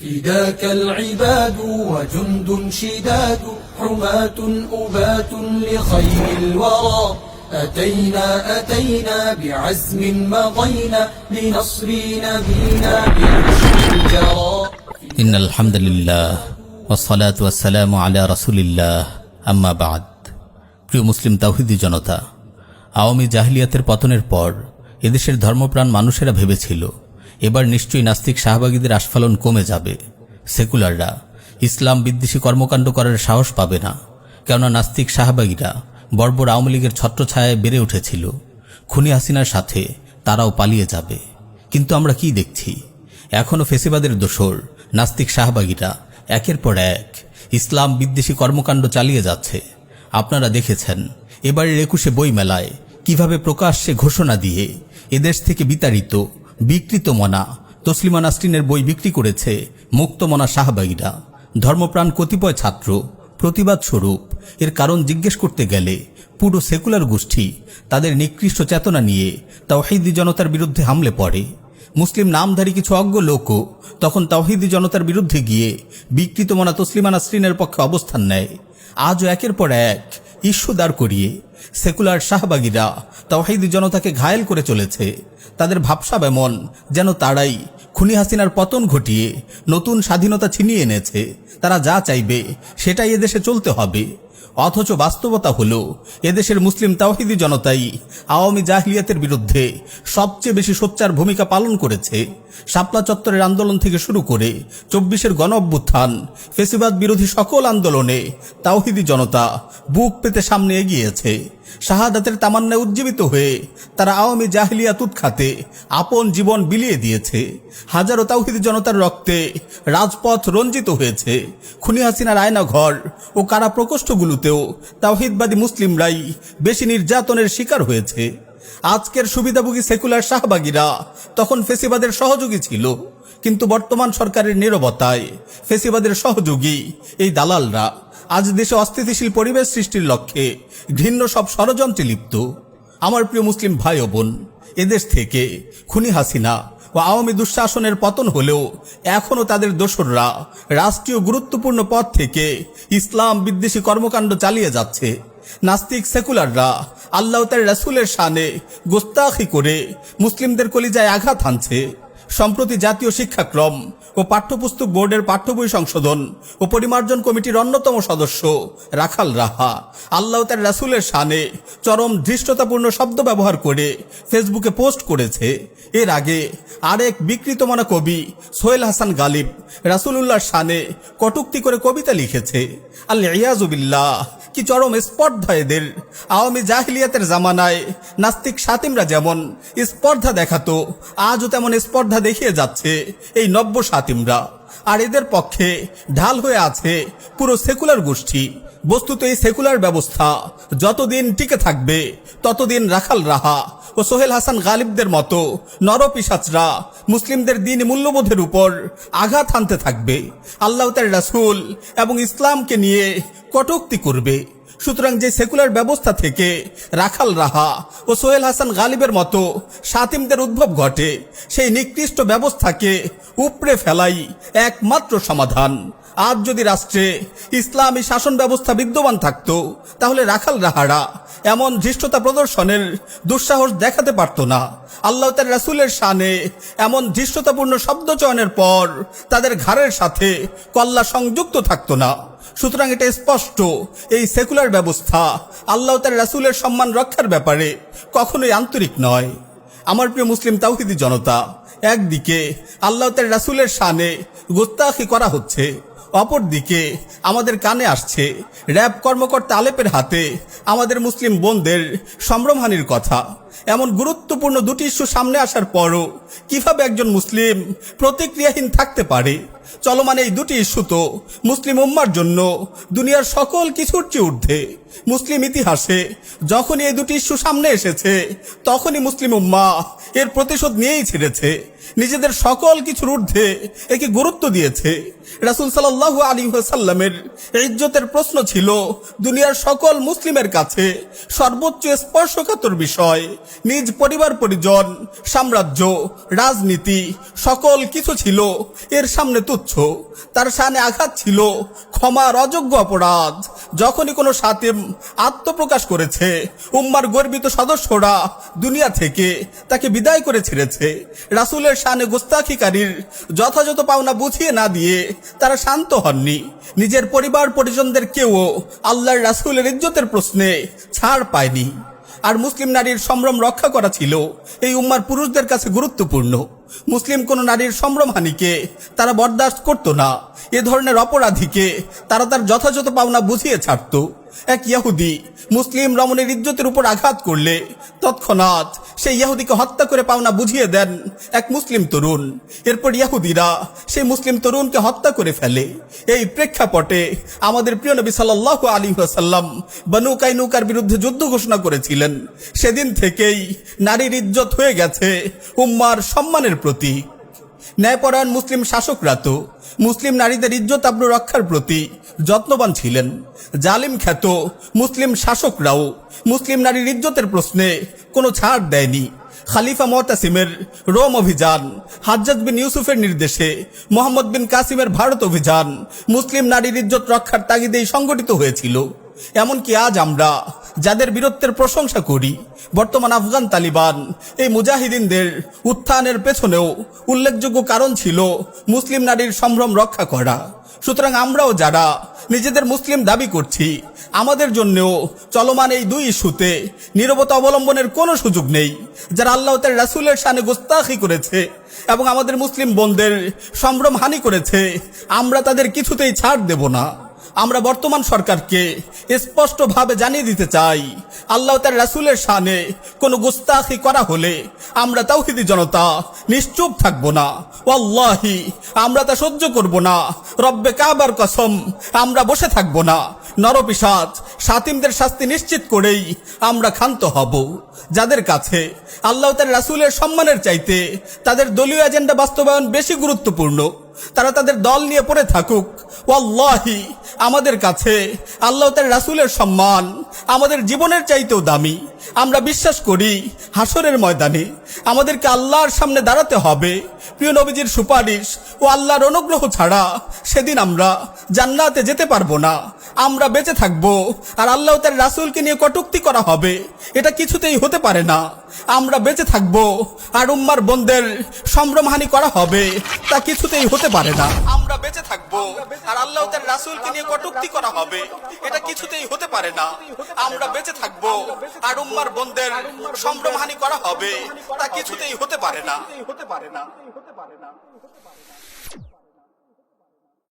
فداك العباد وجند شداد حماة أباة لخير الورى أتينا أتينا بعزم مضينا لنصر نبينا بعشق الجرى إن الحمد لله والصلاة والسلام على رسول الله أما بعد প্রিয় মুসলিম তাওহিদি জনতা আওয়ামী জাহিলিয়াতের পতনের পর এদেশের ধর্মপ্রাণ মানুষেরা ভেবেছিল এবার নিশ্চয়ই নাস্তিক শাহবাগীদের আস্ফালন কমে যাবে। সেকুলাররা, ইসলাম বিদ্বেষী কর্মকাণ্ড করার সাহস পাবে না। কেননা নাস্তিক শাহবাগীরা বর্বর আওয়ামী লীগের ছত্রছায়ায় বেড়ে উঠেছিল। খুনি হাসিনার সাথে তারাও পালিয়ে যাবে। কিন্তু আমরা কি দেখছি? এখনও ফেসিবাদের দোসর নাস্তিক শাহবাগীরা একের পর এক ইসলাম বিদ্বেষী কর্মকাণ্ড চালিয়ে যাচ্ছে। আপনারা দেখেছেন, এবারের একুশে বই মেলায় কীভাবে প্রকাশ্যে ঘোষণা দিয়ে এদেশ থেকে বিতাড়িত বিকৃত মনা। তসলিমা নাসরিনের বই বিক্রি করেছে মুক্তমনা শাহবাগিরা। ধর্মপ্রাণ কতিপয় ছাত্র, প্রতিবাদ স্বরূপ। এর কারণ জিজ্ঞেস করতে গেলে পুরো সেকুলার গোষ্ঠী তাদের নিকৃষ্ট চেতনা নিয়ে তাওহিদি জনতার বিরুদ্ধে হামলে পড়ে। মুসলিম নামধারী কিছু অজ্ঞ লোকও তখন তাওহিদি জনতার বিরুদ্ধে গিয়ে বিকৃত মনা তসলিমা নাসরিনের পক্ষে অবস্থান নেয়। আজও একের পর এক ইস্যু দাঁড় করিয়ে সেকুলার শাহবাগীরা তাওহিদি জনতাকে ঘায়েল করে চলেছে। তাদের ভাবসাব এমন যেন তারাই খুনি হাসিনার পতন ঘটিয়ে নতুন স্বাধীনতা ছিনিয়ে এনেছে। তারা যা চাইবে সেটাই এদেশে চলতে হবে। অথচ বাস্তবতা হলো, এদেশের মুসলিম তাওহিদি জনতাই আওয়ামী জাহিলিয়াতের বিরুদ্ধে সবচেয়ে বেশি সোচ্চার ভূমিকা পালন করেছে। শাপলা চত্বরের আন্দোলন থেকে শুরু করে চব্বিশের গণ অভ্যুত্থান ফেসিবাদ বিরোধী সকল আন্দোলনে তাওহিদি জনতা বুক পেতে সামনে এগিয়েছে। শাহাদাতের তামান্নায় উজ্জীবিত হয়ে তারা আওয়ামী জাহিলিয়াত উৎখাতে আপন জীবন বিলিয়ে দিয়েছে। হাজারো তাওহিদি জনতার রক্তে রাজপথ রঞ্জিত হয়েছে। খুনি হাসিনার আয়না ঘর ও কারা প্রকোষ্ঠগুলোতেও তাওহিদবাদী মুসলিমরাই বেশি নির্যাতনের শিকার হয়েছে। আজকের সুবিধাভোগী সেকুলার শাহবাগীরা তখন ফেসিবাদের সহযোগী ছিল, কিন্তু বর্তমান সরকারের নীরবতায় ফেসিবাদের সহযোগী এই দালালরা আজ দেশে অস্থিতিশীল পরিবেশ সৃষ্টির লক্ষ্যে ঘৃণ্য সব ষড়যন্ত্রে লিপ্ত। আমার প্রিয় মুসলিম ভাই বোন, এদেশ থেকে খুনি হাসিনা ও আওয়ামী দুঃশাসনের পতন হলেও এখনও তাদের দোসররা রাষ্ট্রীয় গুরুত্বপূর্ণ পদ থেকে ইসলাম বিদ্বেষী কর্মকাণ্ড চালিয়ে যাচ্ছে। নাস্তিক সেকুলাররা আল্লাহ তার রাসুলের সানে গোস্তাখি করে মুসলিমদের কলিজায় আঘাত হানছে। সম্প্রতি জাতীয় শিক্ষাক্রম ও পাঠ্যপুস্তক বোর্ডের পাঠ্য বই সংশোধন ও পরিমার্জন কমিটির অন্যতম সদস্য রাখাল রাহা। আল্লাহ তার রাসুলের শানে চরম ধৃষ্টতাপূর্ণ শব্দ ব্যবহার করে ফেসবুকে পোস্ট করেছে। এর আগে আরেক বিকৃত মনা কবি সোহেল হাসান গালিব রাসুলুল্লাহর শানে কটুক্তি করে কবিতা লিখেছে। আল্লাহ ইয়াজুবিল্লাহ কি চরম স্পর্ধা এদের? আওয়ামী জাহিলিয়াতের জামানায় নাস্তিক সাতিমরা যেমন স্পর্ধা দেখাতো, আজও তেমন স্পর্ধা দেখিয়ে যাচ্ছে এই নব্য সাতিমরা আর এদের পক্ষে ঢাল হয়ে আছে পুরো সেকুলার গোষ্ঠী। বস্তুত এই সেকুলার ব্যবস্থা যতদিন টিকে থাকবে, ততদিন রাখাল রাহা। ও সোহেল হাসান গালিবদের মতো নরপিসাচরা মুসলিমদের দিন মূল্যবোধের উপর আঘাত হানতে থাকবে। আল্লাহ তার রাসুল এবং ইসলামকে নিয়ে কটুক্তি করবে। সুতরাং যে সেকুলার ব্যবস্থা থেকে রাখাল রাহা ও সোহেল হাসান গালিবের মতো সাতিমদের উদ্ভব ঘটে, সেই নিকৃষ্ট ব্যবস্থাকে উপড়ে ফেলাই একমাত্র সমাধান। আজ যদি রাষ্ট্রে ইসলামী শাসন ব্যবস্থা বিদ্যমান থাকতো, তাহলে রাখাল রাহারা এমন ধৃষ্টতা প্রদর্শনের দুঃসাহস দেখাতে পারত না। আল্লাহ তার রাসুলের শানে এমন ধৃষ্টতাপূর্ণ শব্দ চয়নের পর তাদের ঘাড়ের সাথে কল্লা সংযুক্ত থাকতো না। সুতরাং এটা স্পষ্ট, এই সেকুলার ব্যবস্থা আল্লাহ তার রাসুলের সম্মান রক্ষার ব্যাপারে কখনোই আন্তরিক নয়। আমার প্রিয় মুসলিম তাওহিদি জনতা, একদিকে আল্লাহ তার রাসুলের শানে গোস্তাখি করা হচ্ছে অপরদিকে আমাদের কানে আসছে র্যাব কর্মকর্তা আলেপের হাতে আমাদের মুসলিম বোনদের সম্ভ্রমহানির কথা। এমন গুরুত্বপূর্ণ দুটি ইস্যু সামনে আসার পরও কীভাবে একজন মুসলিম প্রতিক্রিয়াহীন থাকতে পারে? চলমান এই দুটি ইস্যু তো মুসলিম উম্মার জন্য দুনিয়ার সকল কিছুর চেয়ে ঊর্ধ্বে। মুসলিম ইতিহাসে যখনই এই দুটি ইস্যু সামনে এসেছে, তখনই মুসলিম উম্মা এর প্রতিশোধ নিয়েই ছেড়েছে। নিজেদের সকল কিছুর ঊর্ধ্বে একে গুরুত্ব দিয়েছে। রাসুল সাল্লাহ আলী সাল্লামের ইজ্জতের প্রশ্ন ছিল, দুনিয়ার সকল মুসলিমের কাছে সর্বোচ্চ স্পর্শকাতর বিষয়, নিজ পরিবার, পরিজন, সাম্রাজ্য, রাজনীতি, সকল কিছু ছিল এর সামনে তুচ্ছ। তার সামনে আঘাত ছিল ক্ষমার অযোগ্য অপরাধ। যখনই কোনো সাতেম আত্মপ্রকাশ করেছে, উম্মার গর্বিত সদস্যরা দুনিয়া থেকে তাকে বিদায় করে ছেড়েছে। রাসুলের শানে গোস্তাখিকারীর যথাযথ পাওনা বুঝিয়ে না দিয়ে তারা শান্ত হননি। নিজের পরিবার পরিজনদের কেউ আল্লাহর রাসুলের ইজ্জতের প্রশ্নে ছাড় পায়নি। আর মুসলিম নারীর সম্ভ্রম রক্ষা করা ছিল এই উম্মার পুরুষদের কাছে গুরুত্বপূর্ণ। মুসলিম কোন নারীর সম্ভ্রমহানিকে তারা বরদাস্ত করত না। এ ধরনের অপরাধীকে তারা তার যথাযথ পাওনা বুঝিয়ে ছাড়ত। এক ইয়াহুদি মুসলিম রমণের ইজ্জতের উপর আঘাত করলে তৎক্ষণাৎ সেই ইয়াহুদিকে হত্যা করে পাওনা বুঝিয়ে দেন এক মুসলিম তরুণ। এরপর ইয়াহুদিরা সেই মুসলিম তরুণকে হত্যা করে ফেলে। এই প্রেক্ষাপটে আমাদের প্রিয় নবী সাল্লাহ আলী সাল্লাম বনু কাইনুকার বিরুদ্ধে যুদ্ধ ঘোষণা করেছিলেন। সেদিন থেকেই নারীর ইজ্জত হয়ে গেছে, উম্মার সম্মানের প্রতীক। ন্যায়পরায়ণ মুসলিম শাসকরা তো মুসলিম নারীদের ইজ্জত আব্রু রক্ষার প্রতি যত্নবান ছিলেন। জালিম খ্যাত মুসলিম শাসকরাও মুসলিম নারীর ইজ্জতের প্রশ্নে কোনো ছাড় দেয়নি। খালিফা মোতাসিমের রোম অভিযান, হাজ্জাজ বিন ইউসুফের নির্দেশে মোহাম্মদ বিন কাসিমের ভারত অভিযান মুসলিম নারীর ইজ্জত রক্ষার তাগিদেই সংগঠিত হয়েছিল। এমনকি আজ আমরা যাদের বীরত্বের প্রশংসা করি। বর্তমান আফগান তালিবান, এই মুজাহিদিনদের উত্থানের পেছনেও উল্লেখযোগ্য কারণ ছিল মুসলিম নারীর সম্ভ্রম রক্ষা করা। সুতরাং আমরাও যারা নিজেদের মুসলিম দাবি করছি, আমাদের জন্যও চলমান এই দুই ইস্যুতে নিরবতা অবলম্বনের কোনো সুযোগ নেই, যারা আল্লাহ তার রাসুলের সানে গোস্তাখি করেছে এবং আমাদের মুসলিম বোনদের সম্ভ্রম হানি করেছে, আমরা তাদের কিছুতেই ছাড় দেব না। আমরা বর্তমান সরকারকে স্পষ্টভাবে জানিয়ে দিতে চাই, আল্লাহ তার রাসুলের শানে কোনো গুস্তাখি করা হলে আমরা তাওহিদি জনতা নিশ্চুপ থাকব না। ওয়াল্লাহি, আমরা তা সহ্য করব না। রব্বে কাবার কসম, আমরা বসে থাকব না। নরপিসাজ সাতিমদের শাস্তি নিশ্চিত করেই আমরা ক্ষান্ত হব। যাদের কাছে আল্লাহ তার রাসুলের সম্মানের চাইতে তাদের দলীয় এজেন্ডা বাস্তবায়ন বেশি গুরুত্বপূর্ণ, তারা তাদের দল নিয়ে পড়ে থাকুক। ওয়াল্লাহি আমাদের কাছে আল্লাহ তার রাসুলের সম্মান আমাদের জীবনের চাইতেও দামি। আমরা বিশ্বাস করি হাসরের ময়দানে আমাদেরকে আল্লাহর সামনে দাঁড়াতে হবে। প্রিয় নবীজির সুপারিশ ও আল্লাহর অনুগ্রহ ছাড়া সেদিন আমরা জান্নাতে যেতে পারব না। আমরা বেঁচে থাকব আর আল্লাহ তার রাসুলকে নিয়ে কটুক্তি করা হবে। এটা কিছুতেই হতে পারে না। আমরা বেঁচে থাকব আর উম্মার বোনদের সম্ভ্রমহানি করা হবে তা কিছুতেই হতে পারে না। আমরা বেঁচে থাকব আর আল্লাহ তার রাসুলকে নিয়ে কটুক্তি করা হবে। এটা কিছুতেই হতে পারে না। আমরা বেঁচে থাকব আর উম্মার বোনদের সম্ভ্রমহানি করা হবে তা কিছুতেই হতে পারে না। হতে পারে না। হতে পারে না।